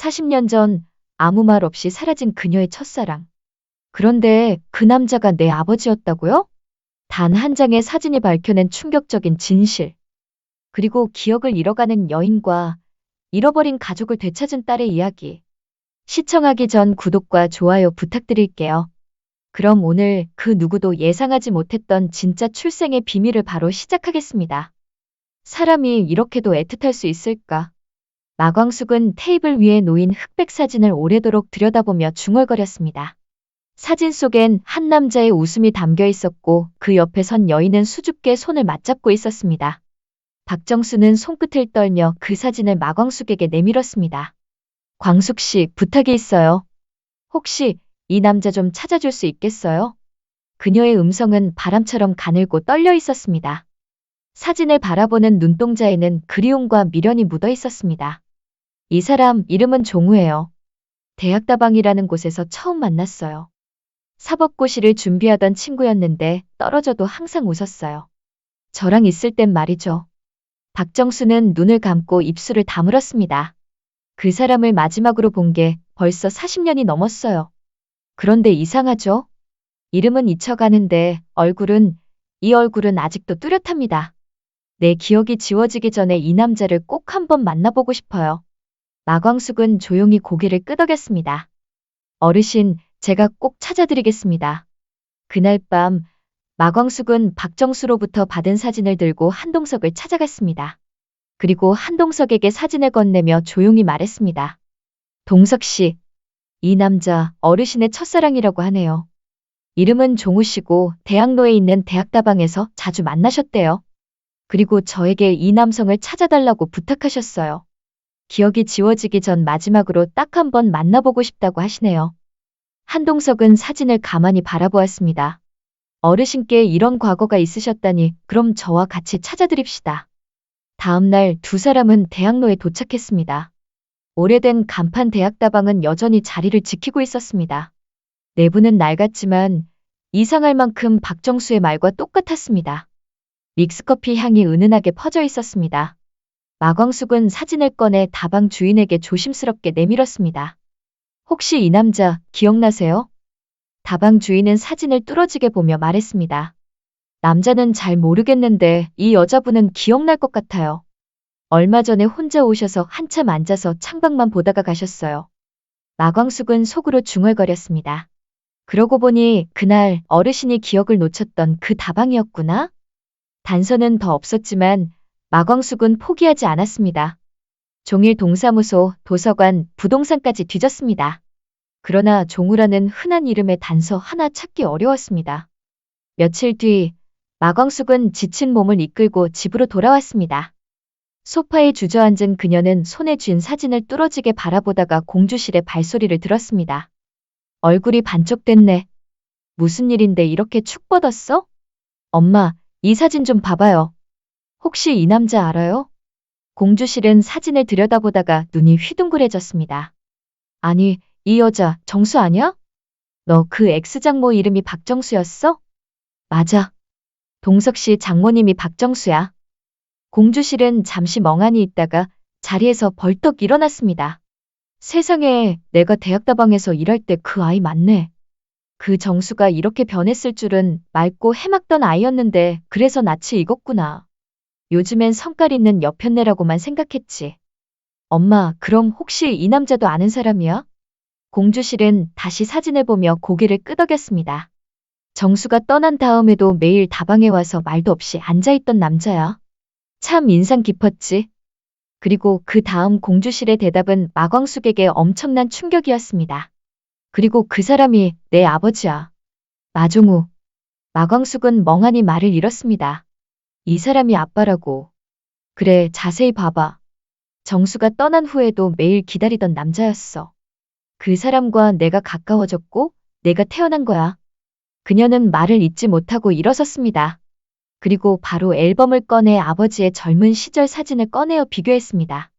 40년 전 아무 말 없이 사라진 그녀의 첫사랑. 그런데 그 남자가 내 아버지였다고요? 단 한 장의 사진이 밝혀낸 충격적인 진실. 그리고 기억을 잃어가는 여인과 잃어버린 가족을 되찾은 딸의 이야기. 시청하기 전 구독과 좋아요 부탁드릴게요. 그럼 오늘 그 누구도 예상하지 못했던 진짜 출생의 비밀을 바로 시작하겠습니다. 사람이 이렇게도 애틋할 수 있을까? 마광숙은 테이블 위에 놓인 흑백 사진을 오래도록 들여다보며 중얼거렸습니다. 사진 속엔 한 남자의 웃음이 담겨 있었고 그 옆에 선 여인은 수줍게 손을 맞잡고 있었습니다. 박정수는 손끝을 떨며 그 사진을 마광숙에게 내밀었습니다. 광숙 씨, 부탁이 있어요. 혹시 이 남자 좀 찾아줄 수 있겠어요? 그녀의 음성은 바람처럼 가늘고 떨려 있었습니다. 사진을 바라보는 눈동자에는 그리움과 미련이 묻어 있었습니다. 이 사람 이름은 종우예요. 대학다방이라는 곳에서 처음 만났어요. 사법고시를 준비하던 친구였는데 떨어져도 항상 웃었어요. 저랑 있을 땐 말이죠. 박정수는 눈을 감고 입술을 다물었습니다. 그 사람을 마지막으로 본 게 벌써 40년이 넘었어요. 그런데 이상하죠? 이름은 잊혀가는데 얼굴은, 이 얼굴은 아직도 뚜렷합니다. 내 기억이 지워지기 전에 이 남자를 꼭 한번 만나보고 싶어요. 마광숙은 조용히 고개를 끄덕였습니다. 어르신, 제가 꼭 찾아드리겠습니다. 그날 밤, 마광숙은 박정수로부터 받은 사진을 들고 한동석을 찾아갔습니다. 그리고 한동석에게 사진을 건네며 조용히 말했습니다. 동석 씨, 이 남자 어르신의 첫사랑이라고 하네요. 이름은 종우 씨고 대학로에 있는 대학다방에서 자주 만나셨대요. 그리고 저에게 이 남성을 찾아달라고 부탁하셨어요. 기억이 지워지기 전 마지막으로 딱 한 번 만나보고 싶다고 하시네요. 한동석은 사진을 가만히 바라보았습니다. 어르신께 이런 과거가 있으셨다니 그럼 저와 같이 찾아드립시다. 다음날 두 사람은 대학로에 도착했습니다. 오래된 간판 대학다방은 여전히 자리를 지키고 있었습니다. 내부는 낡았지만 이상할 만큼 박정수의 말과 똑같았습니다. 믹스커피 향이 은은하게 퍼져 있었습니다. 마광숙은 사진을 꺼내 다방 주인에게 조심스럽게 내밀었습니다. 혹시 이 남자 기억나세요? 다방 주인은 사진을 뚫어지게 보며 말했습니다. 남자는 잘 모르겠는데 이 여자분은 기억날 것 같아요. 얼마 전에 혼자 오셔서 한참 앉아서 창밖만 보다가 가셨어요. 마광숙은 속으로 중얼거렸습니다. 그러고 보니 그날 어르신이 기억을 놓쳤던 그 다방이었구나? 단서는 더 없었지만 마광숙은 포기하지 않았습니다. 종일 동사무소, 도서관, 부동산까지 뒤졌습니다. 그러나 종우라는 흔한 이름의 단서 하나 찾기 어려웠습니다. 며칠 뒤 마광숙은 지친 몸을 이끌고 집으로 돌아왔습니다. 소파에 주저앉은 그녀는 손에 쥔 사진을 뚫어지게 바라보다가 공주실의 발소리를 들었습니다. 얼굴이 반쪽됐네. 무슨 일인데 이렇게 축 뻗었어? 엄마, 이 사진 좀 봐봐요. 혹시 이 남자 알아요? 공주실은 사진을 들여다보다가 눈이 휘둥그레졌습니다. 아니, 이 여자 정수 아니야? 너그 X장모 이름이 박정수였어? 맞아. 동석 씨 장모님이 박정수야. 공주실은 잠시 멍하니 있다가 자리에서 벌떡 일어났습니다. 세상에 내가 대학다방에서 일할 때 그 아이 맞네. 그 정수가 이렇게 변했을 줄은 맑고 해맑던 아이였는데 그래서 낯이 익었구나. 요즘엔 성깔 있는 여편네라고만 생각했지. 엄마, 그럼 혹시 이 남자도 아는 사람이야? 공주실은 다시 사진을 보며 고개를 끄덕였습니다. 정수가 떠난 다음에도 매일 다방에 와서 말도 없이 앉아있던 남자야. 참 인상 깊었지. 그리고 그 다음 공주실의 대답은 마광숙에게 엄청난 충격이었습니다. 그리고 그 사람이 내 아버지야. 마종우. 마광숙은 멍하니 말을 잃었습니다. 이 사람이 아빠라고. 그래, 자세히 봐봐. 정수가 떠난 후에도 매일 기다리던 남자였어. 그 사람과 내가 가까워졌고, 내가 태어난 거야. 그녀는 말을 잇지 못하고 일어섰습니다. 그리고 바로 앨범을 꺼내 아버지의 젊은 시절 사진을 꺼내어 비교했습니다.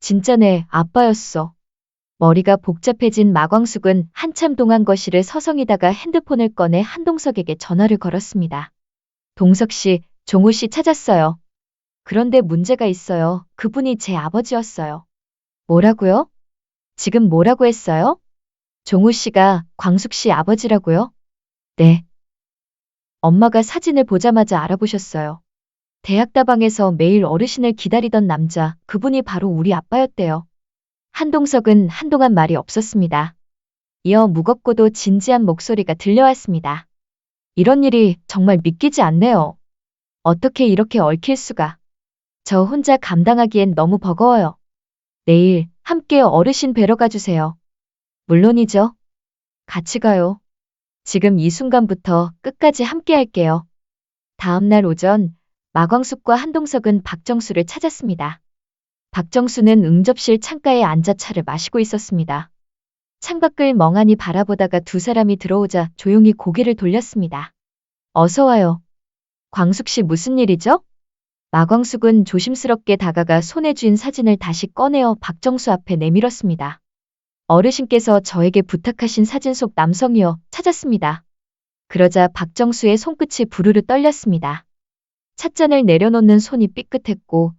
진짜 내 아빠였어. 머리가 복잡해진 마광숙은 한참 동안 거실을 서성이다가 핸드폰을 꺼내 한동석에게 전화를 걸었습니다. 동석 씨, 종우 씨 찾았어요. 그런데 문제가 있어요. 그분이 제 아버지였어요. 뭐라고요? 지금 뭐라고 했어요? 종우 씨가 광숙 씨 아버지라고요? 네. 엄마가 사진을 보자마자 알아보셨어요. 대학다방에서 매일 어르신을 기다리던 남자, 그분이 바로 우리 아빠였대요. 한동석은 한동안 말이 없었습니다. 이어 무겁고도 진지한 목소리가 들려왔습니다. 이런 일이 정말 믿기지 않네요. 어떻게 이렇게 얽힐 수가. 저 혼자 감당하기엔 너무 버거워요. 내일 함께 어르신 뵈러 가주세요. 물론이죠. 같이 가요. 지금 이 순간부터 끝까지 함께 할게요. 다음날 오전 마광숙과 한동석은 박정수를 찾았습니다. 박정수는 응접실 창가에 앉아 차를 마시고 있었습니다. 창밖을 멍하니 바라보다가 두 사람이 들어오자 조용히 고개를 돌렸습니다. 어서 와요. 광숙 씨 무슨 일이죠? 마광숙은 조심스럽게 다가가 손에 쥔 사진을 다시 꺼내어 박정수 앞에 내밀었습니다. 어르신께서 저에게 부탁하신 사진 속 남성이여 찾았습니다. 그러자 박정수의 손끝이 부르르 떨렸습니다. 찻잔을 내려놓는 손이 삐끗했고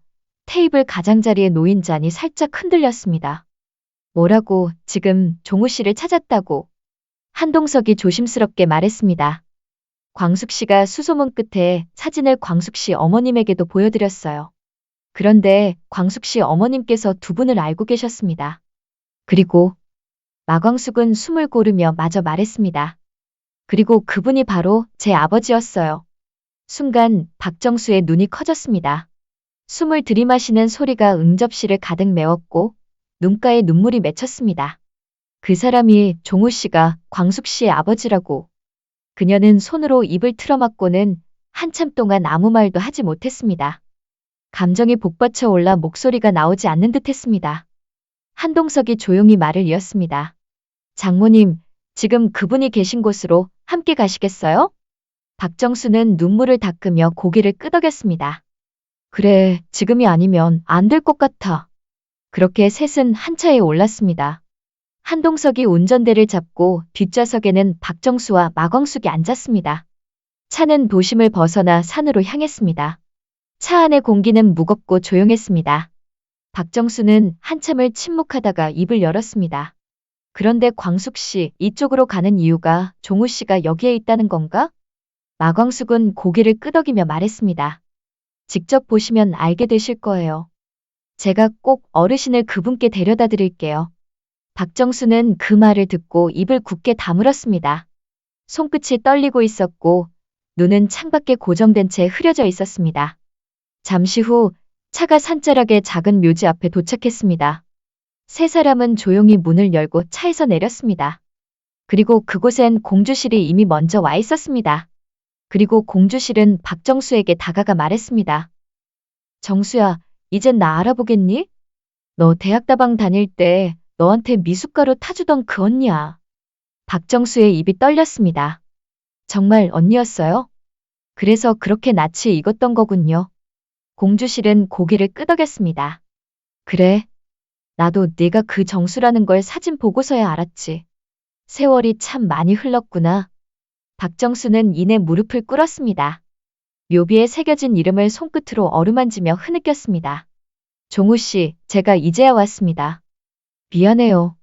테이블 가장자리에 놓인 잔이 살짝 흔들렸습니다. 뭐라고 지금 종우 씨를 찾았다고 한동석이 조심스럽게 말했습니다. 광숙 씨가 수소문 끝에 사진을 광숙 씨 어머님에게도 보여드렸어요. 그런데 광숙 씨 어머님께서 두 분을 알고 계셨습니다. 그리고 마광숙은 숨을 고르며 마저 말했습니다. 그리고 그분이 바로 제 아버지였어요. 순간 박정수의 눈이 커졌습니다. 숨을 들이마시는 소리가 응접실을 가득 메웠고 눈가에 눈물이 맺혔습니다. 그 사람이 종우 씨가 광숙 씨의 아버지라고. 그녀는 손으로 입을 틀어막고는 한참 동안 아무 말도 하지 못했습니다. 감정이 복받쳐 올라 목소리가 나오지 않는 듯 했습니다. 한동석이 조용히 말을 이었습니다. 장모님, 지금 그분이 계신 곳으로 함께 가시겠어요? 박정수는 눈물을 닦으며 고개를 끄덕였습니다. 그래, 지금이 아니면 안 될 것 같아. 그렇게 셋은 한 차에 올랐습니다. 한동석이 운전대를 잡고 뒷좌석에는 박정수와 마광숙이 앉았습니다. 차는 도심을 벗어나 산으로 향했습니다. 차 안의 공기는 무겁고 조용했습니다. 박정수는 한참을 침묵하다가 입을 열었습니다. 그런데 광숙 씨, 이쪽으로 가는 이유가 종우 씨가 여기에 있다는 건가? 마광숙은 고개를 끄덕이며 말했습니다. 직접 보시면 알게 되실 거예요. 제가 꼭 어르신을 그분께 데려다 드릴게요. 박정수는 그 말을 듣고 입을 굳게 다물었습니다. 손끝이 떨리고 있었고 눈은 창밖에 고정된 채 흐려져 있었습니다. 잠시 후 차가 산자락의 작은 묘지 앞에 도착했습니다. 세 사람은 조용히 문을 열고 차에서 내렸습니다. 그리고 그곳엔 공주실이 이미 먼저 와 있었습니다. 그리고 공주실은 박정수에게 다가가 말했습니다. 정수야, 이젠 나 알아보겠니? 너 대학다방 다닐 때 너한테 미숫가루 타주던 그 언니야. 박정수의 입이 떨렸습니다. 정말 언니였어요? 그래서 그렇게 낯이 익었던 거군요. 공주실은 고개를 끄덕였습니다. 그래. 나도 네가 그 정수라는 걸 사진 보고서야 알았지. 세월이 참 많이 흘렀구나. 박정수는 이내 무릎을 꿇었습니다. 묘비에 새겨진 이름을 손끝으로 어루만지며 흐느꼈습니다. 종우 씨, 제가 이제야 왔습니다. 미안해요.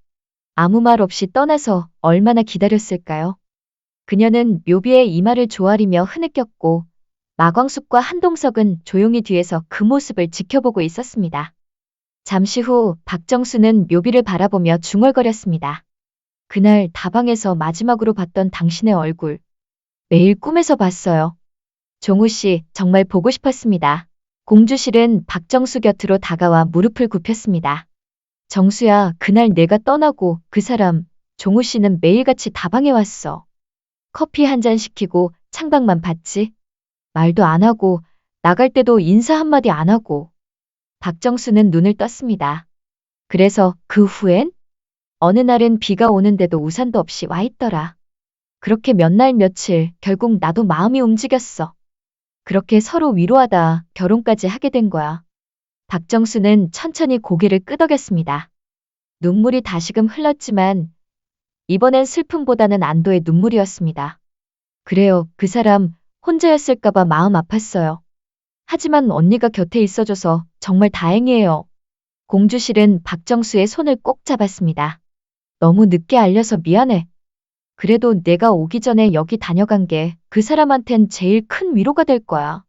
아무 말 없이 떠나서 얼마나 기다렸을까요? 그녀는 묘비의 이마를 조아리며 흐느꼈고 마광숙과 한동석은 조용히 뒤에서 그 모습을 지켜보고 있었습니다. 잠시 후 박정수는 묘비를 바라보며 중얼거렸습니다. 그날 다방에서 마지막으로 봤던 당신의 얼굴. 매일 꿈에서 봤어요. 종우 씨, 정말 보고 싶었습니다. 공주실은 박정수 곁으로 다가와 무릎을 굽혔습니다. 정수야, 그날 내가 떠나고 그 사람, 종우 씨는 매일같이 다방에 왔어. 커피 한 잔 시키고 창밖만 봤지. 말도 안 하고, 나갈 때도 인사 한마디 안 하고. 박정수는 눈을 떴습니다. 그래서 그 후엔? 어느 날은 비가 오는데도 우산도 없이 와 있더라. 그렇게 몇 날 며칠 결국 나도 마음이 움직였어. 그렇게 서로 위로하다 결혼까지 하게 된 거야. 박정수는 천천히 고개를 끄덕였습니다. 눈물이 다시금 흘렀지만 이번엔 슬픔보다는 안도의 눈물이었습니다. 그래요, 그 사람 혼자였을까봐 마음 아팠어요. 하지만 언니가 곁에 있어줘서 정말 다행이에요. 공주실은 박정수의 손을 꼭 잡았습니다. 너무 늦게 알려서 미안해. 그래도 내가 오기 전에 여기 다녀간 게 그 사람한텐 제일 큰 위로가 될 거야.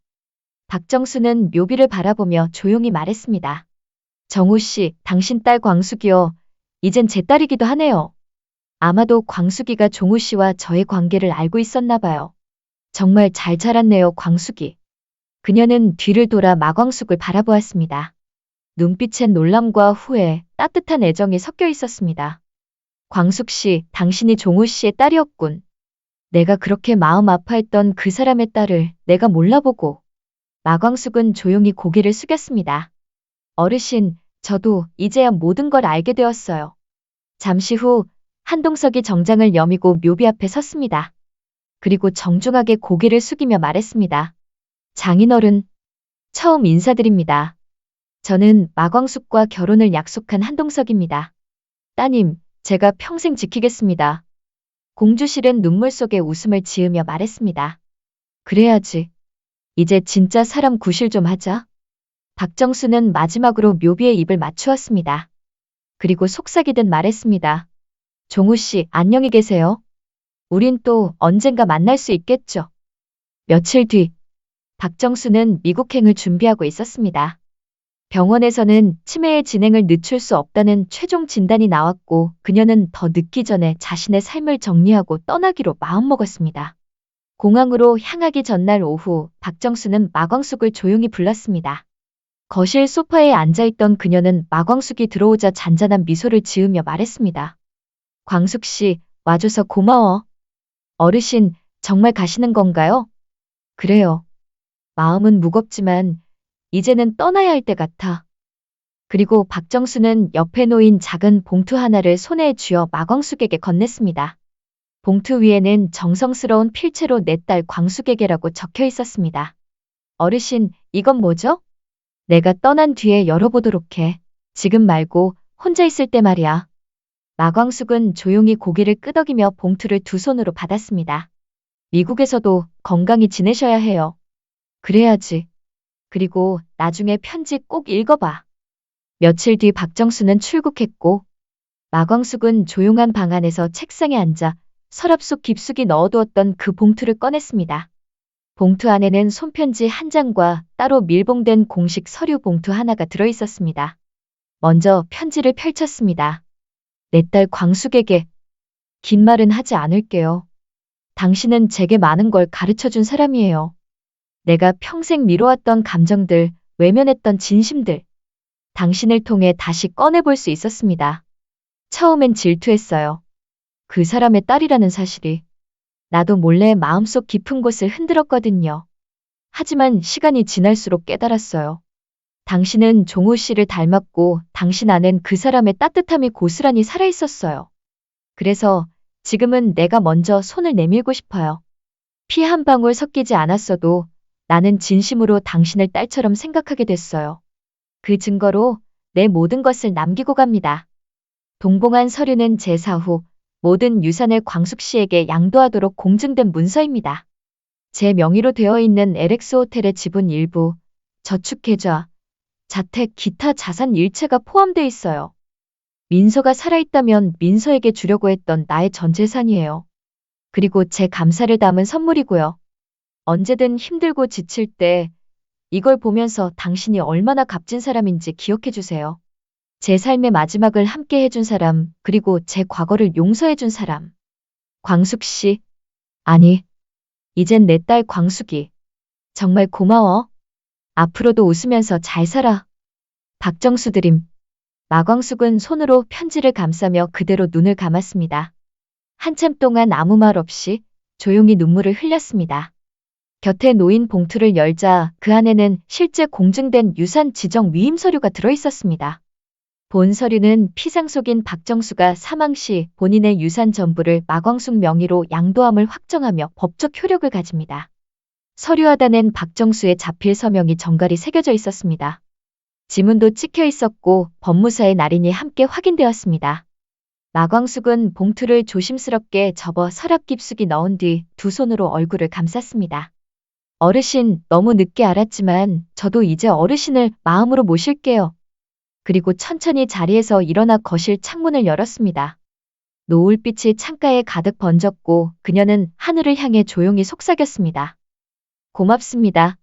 박정수는 묘비를 바라보며 조용히 말했습니다. 정우 씨, 당신 딸 광숙이요. 이젠 제 딸이기도 하네요. 아마도 광숙이가 종우 씨와 저의 관계를 알고 있었나 봐요. 정말 잘 자랐네요, 광숙이. 그녀는 뒤를 돌아 마광숙을 바라보았습니다. 눈빛엔 놀람과 후회, 따뜻한 애정이 섞여 있었습니다. 광숙 씨, 당신이 종우 씨의 딸이었군. 내가 그렇게 마음 아파했던 그 사람의 딸을 내가 몰라보고. 마광숙은 조용히 고개를 숙였습니다. 어르신, 저도 이제야 모든 걸 알게 되었어요. 잠시 후 한동석이 정장을 여미고 묘비 앞에 섰습니다. 그리고 정중하게 고개를 숙이며 말했습니다. 장인어른, 처음 인사드립니다. 저는 마광숙과 결혼을 약속한 한동석입니다. 따님, 제가 평생 지키겠습니다. 공주실은 눈물 속에 웃음을 지으며 말했습니다. 그래야지. 이제 진짜 사람 구실 좀 하자. 박정수는 마지막으로 묘비의 입을 맞추었습니다. 그리고 속삭이듯 말했습니다. 종우 씨, 안녕히 계세요. 우린 또 언젠가 만날 수 있겠죠. 며칠 뒤, 박정수는 미국행을 준비하고 있었습니다. 병원에서는 치매의 진행을 늦출 수 없다는 최종 진단이 나왔고 그녀는 더 늦기 전에 자신의 삶을 정리하고 떠나기로 마음먹었습니다. 공항으로 향하기 전날 오후 박정수는 마광숙을 조용히 불렀습니다. 거실 소파에 앉아있던 그녀는 마광숙이 들어오자 잔잔한 미소를 지으며 말했습니다. 광숙 씨, 와줘서 고마워. 어르신, 정말 가시는 건가요? 그래요. 마음은 무겁지만 이제는 떠나야 할 때 같아. 그리고 박정수는 옆에 놓인 작은 봉투 하나를 손에 쥐어 마광숙에게 건넸습니다. 봉투 위에는 정성스러운 필체로 내 딸 광숙에게라고 적혀 있었습니다. 어르신, 이건 뭐죠? 내가 떠난 뒤에 열어보도록 해. 지금 말고 혼자 있을 때 말이야. 마광숙은 조용히 고개를 끄덕이며 봉투를 두 손으로 받았습니다. 미국에서도 건강히 지내셔야 해요. 그래야지. 그리고 나중에 편지 꼭 읽어봐. 며칠 뒤 박정수는 출국했고 마광숙은 조용한 방 안에서 책상에 앉아 서랍 속 깊숙이 넣어두었던 그 봉투를 꺼냈습니다. 봉투 안에는 손편지 한 장과 따로 밀봉된 공식 서류 봉투 하나가 들어있었습니다. 먼저 편지를 펼쳤습니다. 내 딸 광숙에게 긴 말은 하지 않을게요. 당신은 제게 많은 걸 가르쳐 준 사람이에요. 내가 평생 미뤄왔던 감정들, 외면했던 진심들. 당신을 통해 다시 꺼내볼 수 있었습니다. 처음엔 질투했어요. 그 사람의 딸이라는 사실이. 나도 몰래 마음속 깊은 곳을 흔들었거든요. 하지만 시간이 지날수록 깨달았어요. 당신은 종호 씨를 닮았고 당신 안엔 그 사람의 따뜻함이 고스란히 살아있었어요. 그래서 지금은 내가 먼저 손을 내밀고 싶어요. 피 한 방울 섞이지 않았어도 나는 진심으로 당신을 딸처럼 생각하게 됐어요. 그 증거로 내 모든 것을 남기고 갑니다. 동봉한 서류는 제사 후 모든 유산을 광숙 씨에게 양도하도록 공증된 문서입니다. 제 명의로 되어 있는 LX 호텔의 지분 일부, 저축계좌, 자택, 기타 자산 일체가 포함되어 있어요. 민서가 살아있다면 민서에게 주려고 했던 나의 전 재산이에요. 그리고 제 감사를 담은 선물이고요. 언제든 힘들고 지칠 때 이걸 보면서 당신이 얼마나 값진 사람인지 기억해 주세요. 제 삶의 마지막을 함께 해준 사람, 그리고 제 과거를 용서해준 사람. 광숙 씨. 아니, 이젠 내 딸 광숙이. 정말 고마워. 앞으로도 웃으면서 잘 살아. 박정수 드림. 마광숙은 손으로 편지를 감싸며 그대로 눈을 감았습니다. 한참 동안 아무 말 없이 조용히 눈물을 흘렸습니다. 곁에 놓인 봉투를 열자 그 안에는 실제 공증된 유산 지정 위임 서류가 들어 있었습니다. 본 서류는 피상속인 박정수가 사망 시 본인의 유산 전부를 마광숙 명의로 양도함을 확정하며 법적 효력을 가집니다. 서류 하단엔 박정수의 자필 서명이 정갈이 새겨져 있었습니다. 지문도 찍혀 있었고 법무사의 날인이 함께 확인되었습니다. 마광숙은 봉투를 조심스럽게 접어 서랍 깊숙이 넣은 뒤 두 손으로 얼굴을 감쌌습니다. 어르신, 너무 늦게 알았지만 저도 이제 어르신을 마음으로 모실게요. 그리고 천천히 자리에서 일어나 거실 창문을 열었습니다. 노을빛이 창가에 가득 번졌고 그녀는 하늘을 향해 조용히 속삭였습니다. 고맙습니다.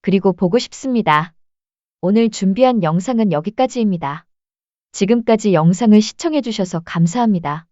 그리고 보고 싶습니다. 오늘 준비한 영상은 여기까지입니다. 지금까지 영상을 시청해주셔서 감사합니다.